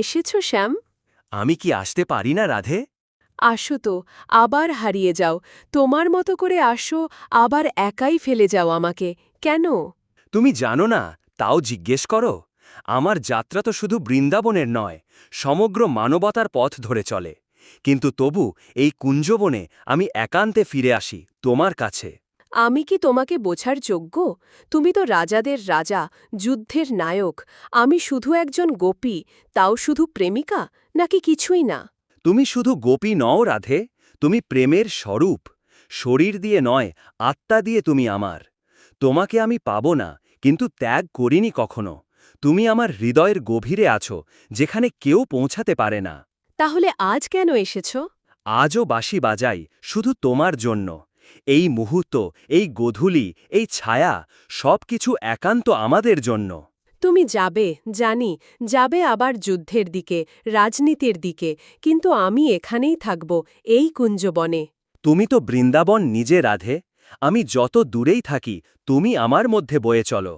এসেছ শ্যাম? আমি কি আসতে পারি না রাধে? আসো তো আবার হারিয়ে যাও। তোমার মতো করে আসো আবার একাই ফেলে যাও আমাকে। কেন? তুমি জানো না তাও জিজ্ঞেস করো। আমার যাত্রা তো শুধু বৃন্দাবনের নয় সমগ্র মানবতার পথ ধরে চলে। কিন্তু তবু এই কুঞ্জবনে আমি একান্তে ফিরে আসি তোমার কাছে। আমি কি তোমাকে বোঝার যোগ্য? তুমি তো রাজাদের রাজা যুদ্ধের নায়ক। আমি শুধু একজন গোপী তাও শুধু প্রেমিকা নাকি কিছুই না? তুমি শুধু গোপী নও রাধে তুমি প্রেমের স্বরূপ। শরীর দিয়ে নয় আত্মা দিয়ে তুমি আমার। তোমাকে আমি পাব না কিন্তু ত্যাগ করিনি কখনো। তুমি আমার হৃদয়ের গভীরে আছো যেখানে কেউ পৌঁছাতে পারে না। তাহলে আজ কেন এসেছ? আজও বাসি বাজাই শুধু তোমার জন্য। এই মুহূর্ত এই গোধূলি এই ছায়া সব কিছু একান্ত আমাদের জন্য। তুমি যাবে জানি যাবে আবার যুদ্ধের দিকে রাজনীতির দিকে কিন্তু আমি এখানেই থাকব এই কুঞ্জবনে। তুমি তো বৃন্দাবন নিজে রাধে আমি যত দূরেই থাকি তুমি আমার মধ্যে বয়ে চলো।